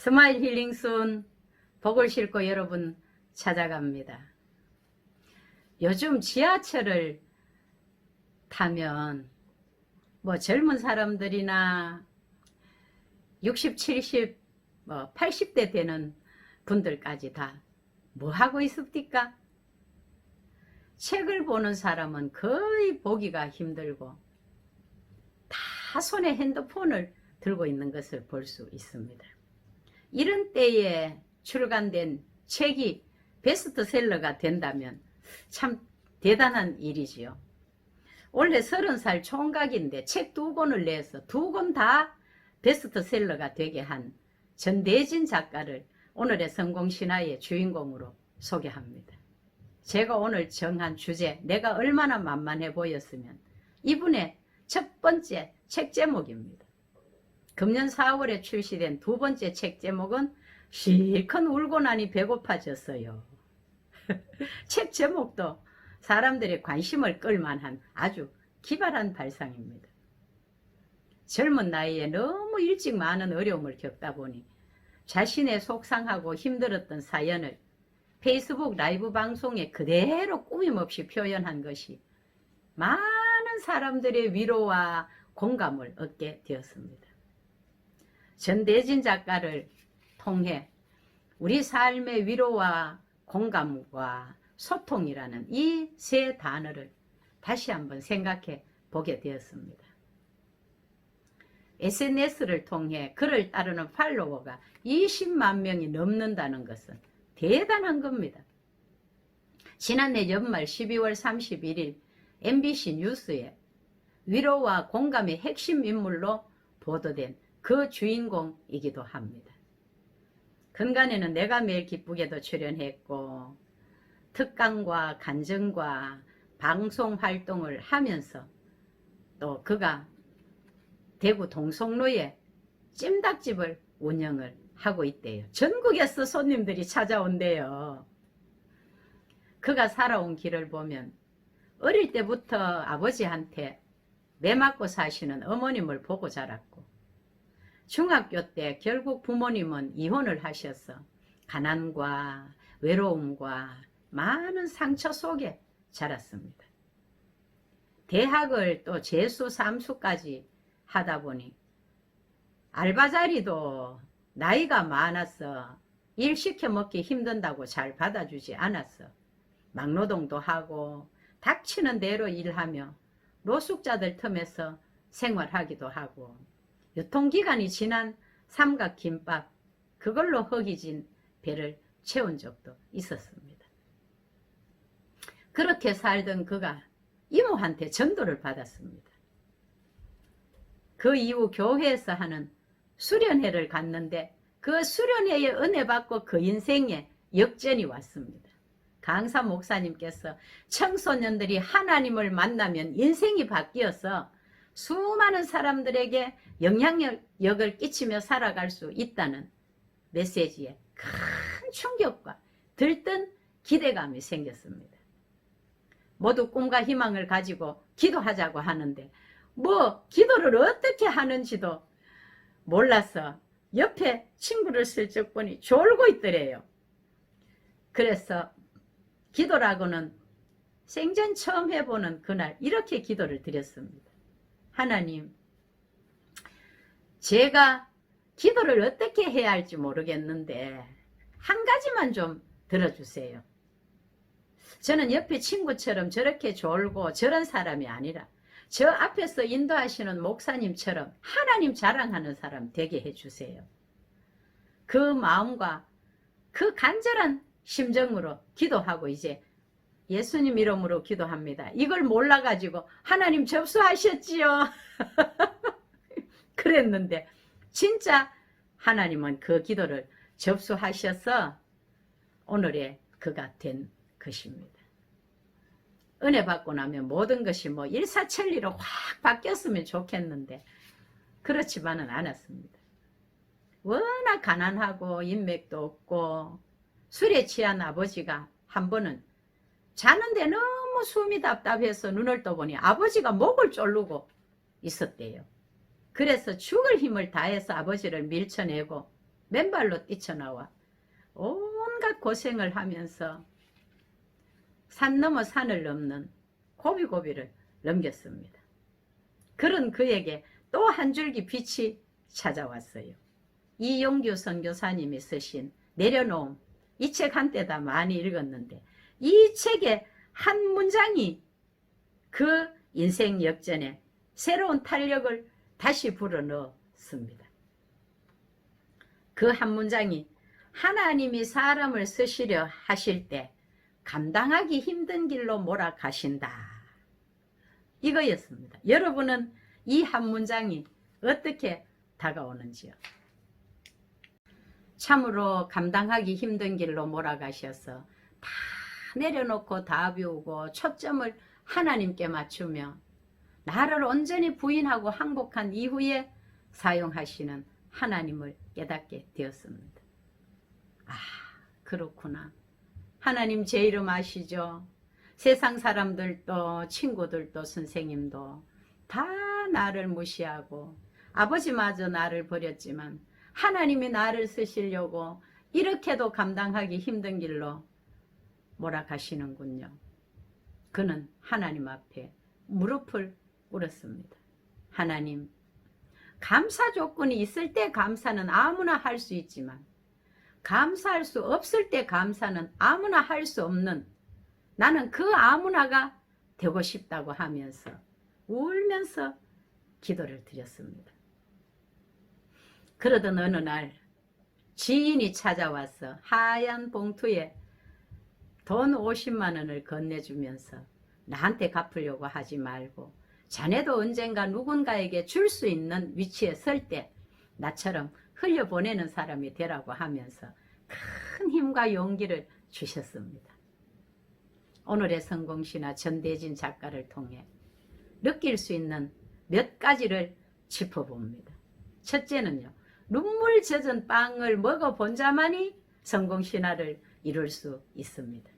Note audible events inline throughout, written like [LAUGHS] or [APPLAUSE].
스마일 힐링순 복을 싣고 여러분 찾아갑니다. 요즘 지하철을 타면 뭐 젊은 사람들이나 60, 70, 뭐 80대 되는 분들까지 다 뭐 하고 있습니까? 책을 보는 사람은 거의 보기가 힘들고 다 손에 핸드폰을 들고 있는 것을 볼 수 있습니다. 이런 때에 출간된 책이 베스트셀러가 된다면 참 대단한 일이지요. 원래 30살 총각인데 책 두 권을 내서 두 권 다 베스트셀러가 되게 한 전대진 작가를 오늘의 성공신화의 주인공으로 소개합니다. 제가 오늘 정한 주제, 내가 얼마나 만만해 보였으면 이분의 첫 번째 책 제목입니다. 금년 4월에 출시된 두 번째 책 제목은 실컷 울고 나니 배고파졌어요. [LAUGHS] 책 제목도 사람들의 관심을 끌만한 아주 기발한 발상입니다. 젊은 나이에 너무 일찍 많은 어려움을 겪다 보니 자신의 속상하고 힘들었던 사연을 페이스북 라이브 방송에 그대로 꾸밈없이 표현한 것이 많은 사람들의 위로와 공감을 얻게 되었습니다. 전대진 작가를 통해 우리 삶의 위로와 공감과 소통이라는 이 세 단어를 다시 한번 생각해 보게 되었습니다. SNS를 통해 그를 따르는 팔로워가 20만 명이 넘는다는 것은 대단한 겁니다. 지난해 연말 12월 31일 MBC 뉴스에 위로와 공감의 핵심 인물로 보도된 그 주인공이기도 합니다. 근간에는 내가 매일 기쁘게도 출연했고 특강과 간증과 방송 활동을 하면서 또 그가 대구 동성로에 찜닭집을 운영을 하고 있대요. 전국에서 손님들이 찾아온대요. 그가 살아온 길을 보면 어릴 때부터 아버지한테 매 맞고 사시는 어머님을 보고 자랐고 중학교 때 결국 부모님은 이혼을 하셔서 가난과 외로움과 많은 상처 속에 자랐습니다. 대학을 또 재수, 삼수까지 하다 보니 알바자리도 나이가 많아서 일 시켜 먹기 힘든다고 잘 받아주지 않았어. 막노동도 하고 닥치는 대로 일하며 노숙자들 틈에서 생활하기도 하고 유통기간이 지난 삼각김밥 그걸로 허기진 배를 채운 적도 있었습니다. 그렇게 살던 그가 이모한테 전도를 받았습니다. 그 이후 교회에서 하는 수련회를 갔는데 그 수련회에 은혜 받고 그 인생에 역전이 왔습니다. 강사 목사님께서 청소년들이 하나님을 만나면 인생이 바뀌어서 수많은 사람들에게 영향력을 끼치며 살아갈 수 있다는 메시지에 큰 충격과 들뜬 기대감이 생겼습니다. 모두 꿈과 희망을 가지고 기도하자고 하는데 뭐 기도를 어떻게 하는지도 몰라서 옆에 친구를 슬쩍 보니 졸고 있더래요. 그래서 기도라고는 생전 처음 해보는 그날 이렇게 기도를 드렸습니다. 하나님, 제가 기도를 어떻게 해야 할지 모르겠는데 한 가지만 좀 들어주세요. 저는 옆에 친구처럼 저렇게 졸고 저런 사람이 아니라 저 앞에서 인도하시는 목사님처럼 하나님 자랑하는 사람 되게 해주세요. 그 마음과 그 간절한 심정으로 기도하고 이제 예수님 이름으로 기도합니다. 이걸 몰라가지고 하나님 접수하셨지요. [LAUGHS] 그랬는데 진짜 하나님은 그 기도를 접수하셔서 오늘의 그가 된 것입니다. 은혜 받고 나면 모든 것이 뭐 일사천리로 확 바뀌었으면 좋겠는데 그렇지만은 않았습니다. 워낙 가난하고 인맥도 없고 술에 취한 아버지가 한 번은 자는데 너무 숨이 답답해서 눈을 떠보니 아버지가 목을 졸르고 있었대요. 그래서 죽을 힘을 다해서 아버지를 밀쳐내고 맨발로 뛰쳐나와 온갖 고생을 하면서 산 넘어 산을 넘는 고비고비를 넘겼습니다. 그런 그에게 또 한 줄기 빛이 찾아왔어요. 이용규 선교사님이 쓰신 내려놓음 이 책 한때 다 많이 읽었는데 이 책의 한 문장이 그 인생 역전에 새로운 탄력을 다시 불어넣습니다. 그 한 문장이 하나님이 사람을 쓰시려 하실 때 감당하기 힘든 길로 몰아가신다. 이거였습니다. 여러분은 이 한 문장이 어떻게 다가오는지요? 참으로 감당하기 힘든 길로 몰아가셔서 다 내려놓고 다 비우고 초점을 하나님께 맞추며 나를 온전히 부인하고 항복한 이후에 사용하시는 하나님을 깨닫게 되었습니다. 아, 그렇구나. 하나님 제 이름 아시죠? 세상 사람들도 친구들도 선생님도 다 나를 무시하고 아버지마저 나를 버렸지만 하나님이 나를 쓰시려고 이렇게도 감당하기 힘든 길로 몰아가시는군요. 그는 하나님 앞에 무릎을 꿇었습니다. 하나님, 감사 조건이 있을 때 감사는 아무나 할 수 있지만 감사할 수 없을 때 감사는 아무나 할 수 없는 나는 그 아무나가 되고 싶다고 하면서 울면서 기도를 드렸습니다. 그러던 어느 날 지인이 찾아와서 하얀 봉투에 돈 50만 원을 건네주면서 나한테 갚으려고 하지 말고 자네도 언젠가 누군가에게 줄 수 있는 위치에 설 때 나처럼 흘려보내는 사람이 되라고 하면서 큰 힘과 용기를 주셨습니다. 오늘의 성공시나 전대진 작가를 통해 느낄 수 있는 몇 가지를 짚어봅니다. 첫째는요, 눈물 젖은 빵을 먹어본 자만이 성공신화를 이룰 수 있습니다.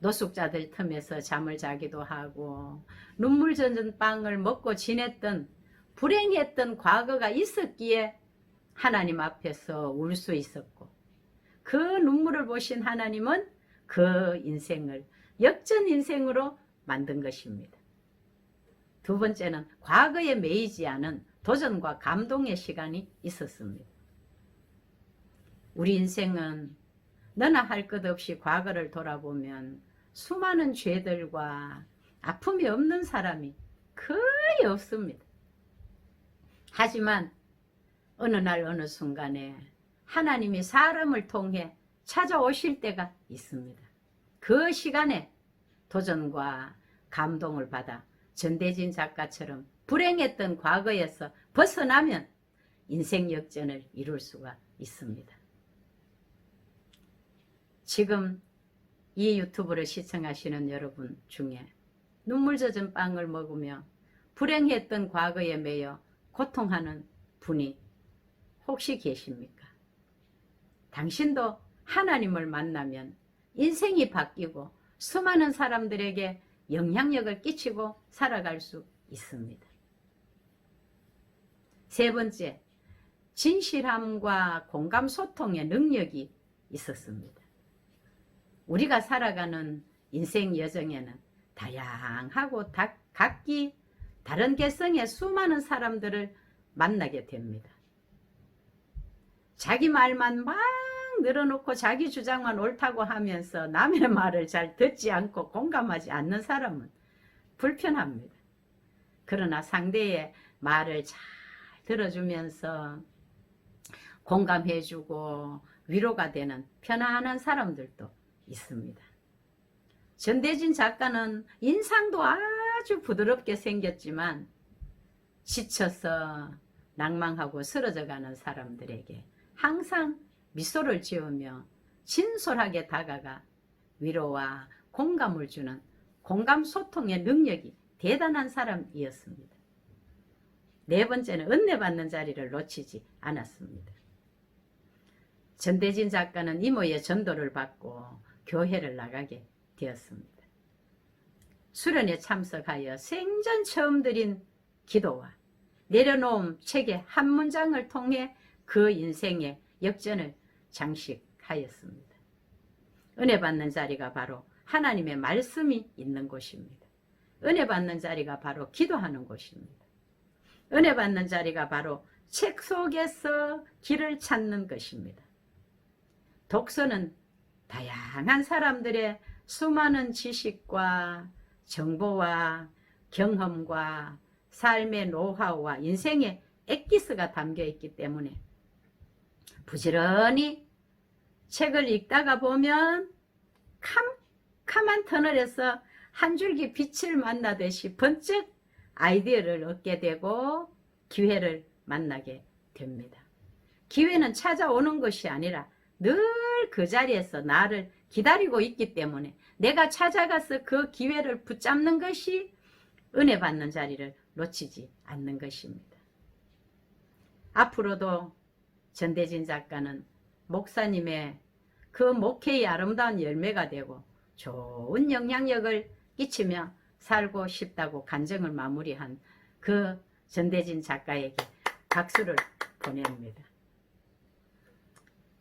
노숙자들 틈에서 잠을 자기도 하고 눈물 젖은 빵을 먹고 지냈던 불행했던 과거가 있었기에 하나님 앞에서 울 수 있었고 그 눈물을 보신 하나님은 그 인생을 역전 인생으로 만든 것입니다. 두 번째는 과거에 매이지 않은 도전과 감동의 시간이 있었습니다. 우리 인생은 너나 할 것 없이 과거를 돌아보면 수많은 죄들과 아픔이 없는 사람이 거의 없습니다. 하지만 어느 날 어느 순간에 하나님이 사람을 통해 찾아오실 때가 있습니다. 그 시간에 도전과 감동을 받아 전대진 작가처럼 불행했던 과거에서 벗어나면 인생 역전을 이룰 수가 있습니다. 지금 이 유튜브를 시청하시는 여러분 중에 눈물 젖은 빵을 먹으며 불행했던 과거에 매여 고통하는 분이 혹시 계십니까? 당신도 하나님을 만나면 인생이 바뀌고 수많은 사람들에게 영향력을 끼치고 살아갈 수 있습니다. 세 번째, 진실함과 공감 소통의 능력이 있었습니다. 우리가 살아가는 인생 여정에는 다양하고 다, 각기 다른 개성의 수많은 사람들을 만나게 됩니다. 자기 말만 막 늘어놓고 자기 주장만 옳다고 하면서 남의 [LAUGHS] 말을 잘 듣지 않고 공감하지 않는 사람은 불편합니다. 그러나 상대의 말을 잘 들어주면서 공감해주고 위로가 되는 편안한 사람들도 있습니다. 전대진 작가는 인상도 아주 부드럽게 생겼지만 지쳐서 낭망하고 쓰러져가는 사람들에게 항상 미소를 지으며 진솔하게 다가가 위로와 공감을 주는 공감 소통의 능력이 대단한 사람이었습니다. 네 번째는 은혜받는 자리를 놓치지 않았습니다. 전대진 작가는 이모의 전도를 받고 교회를 나가게 되었습니다. 수련에 참석하여 생전 처음 드린 기도와 내려놓은 책의 한 문장을 통해 그 인생에 역전을 장식하였습니다. 은혜 받는 자리가 바로 하나님의 말씀이 있는 곳입니다. 은혜 받는 자리가 바로 기도하는 곳입니다. 은혜 받는 자리가 바로 책 속에서 길을 찾는 것입니다. 독서는 다양한 사람들의 수많은 지식과 정보와 경험과 삶의 노하우와 인생의 엑기스가 담겨 있기 때문에 부지런히 책을 읽다가 보면 캄캄한 터널에서 한 줄기 빛을 만나듯이 번쩍 아이디어를 얻게 되고 기회를 만나게 됩니다. 기회는 찾아오는 것이 아니라 늘 그 자리에서 나를 기다리고 있기 때문에 내가 찾아가서 그 기회를 붙잡는 것이 은혜 받는 자리를 놓치지 않는 것입니다. 앞으로도 전대진 작가는 목사님의 그 목회의 아름다운 열매가 되고 좋은 영향력을 끼치며 살고 싶다고 간증을 마무리한 그 전대진 작가에게 박수를 보냅니다.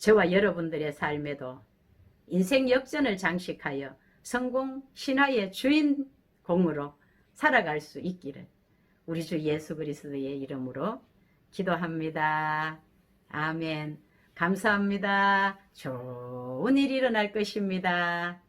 저와 여러분들의 삶에도 인생 역전을 장식하여 성공 신화의 주인공으로 살아갈 수 있기를 우리 주 예수 그리스도의 이름으로 기도합니다. 아멘. 감사합니다. 좋은 일이 일어날 것입니다.